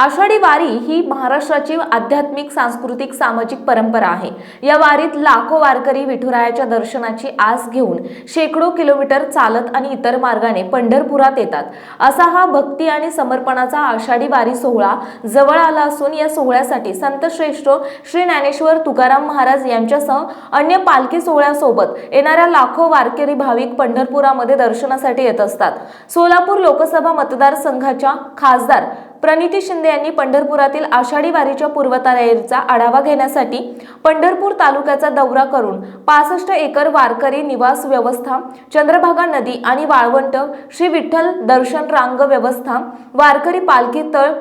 आषाढी वारी ही महाराष्ट्राची आध्यात्मिक सांस्कृतिक सामाजिक परंपरा आहे. या वारीत लाखो वारकरी विठुरायाच्या दर्शनाची आस घेऊन शेकडो किलोमीटर चालत आणि इतर मार्गाने पंढरपुरात येतात. असा हा भक्ती आणि समर्पणाचा आषाढी वारी सोहळा जवळ आला असून या सोहळ्यासाठी संत श्रेष्ठ श्री ज्ञानेश्वर तुकाराम महाराज यांच्यासह अन्य पालखी सोहळ्यासोबत येणाऱ्या लाखो वारकरी भाविक पंढरपुरामध्ये दर्शनासाठी येत असतात. सोलापूर लोकसभा मतदारसंघाच्या खासदार प्रणिती शिंदे यांनी पंढरपुरातील आषाढी वारीच्या पूर्वतयारीचा आढावा घेण्यासाठी पंढरपूर तालुक्याचा दौरा करून पासष्ट एकर वारकरी निवास व्यवस्था चंद्रभागा नदी आणि वाळवंट श्री विठ्ठल दर्शन रांग व्यवस्था वारकरी पालखी तळ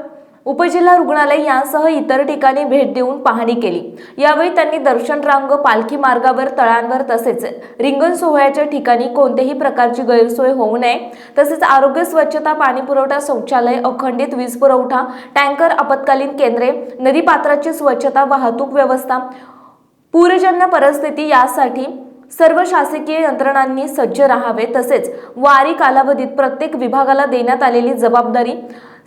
उपजिल्हा रुग्णालय यांसह इतर ठिकाणी भेट देऊन पाहणी केली. यावेळी त्यांनी दर्शन रांग पालखी मार्गावर तळांवर तसेच रिंगण सोहळ्याच्या ठिकाणी कोणत्याही प्रकारची गैरसोय होऊ नये. तसेच आरोग्य स्वच्छता पाणीपुरवठा शौचालय अखंडित वीज पुरवठा टँकर आपत्कालीन केंद्रे नदीपात्राची स्वच्छता वाहतूक व्यवस्था पूरजन्य परिस्थिती यासाठी सर्व शासकीय यंत्रणांनी सज्ज राहावे. तसेच वारी कालावधीत प्रत्येक विभागाला देण्यात आलेली जबाबदारी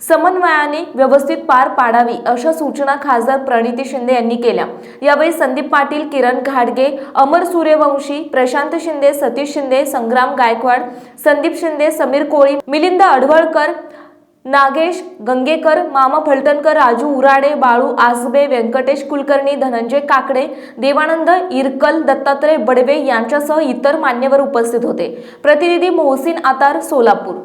समन्वयाने व्यवस्थित पार पाडावी अशा सूचना खासदार प्रणिती शिंदे यांनी केल्या. यावेळी संदीप पाटील किरण घाडगे अमर सूर्यवंशी प्रशांत शिंदे सतीश शिंदे संग्राम गायकवाड संदीप शिंदे समीर कोळी मिलिंद अडवळकर नागेश गंगेकर मामा फलटणकर राजू उराडे बाळू आसबे व्यंकटेश कुलकर्णी धनंजय काकडे देवानंद इरकल दत्तात्रय बडवे यांच्यासह इतर मान्यवर उपस्थित होते. प्रतिनिधी मोहसिन आतार सोलापूर.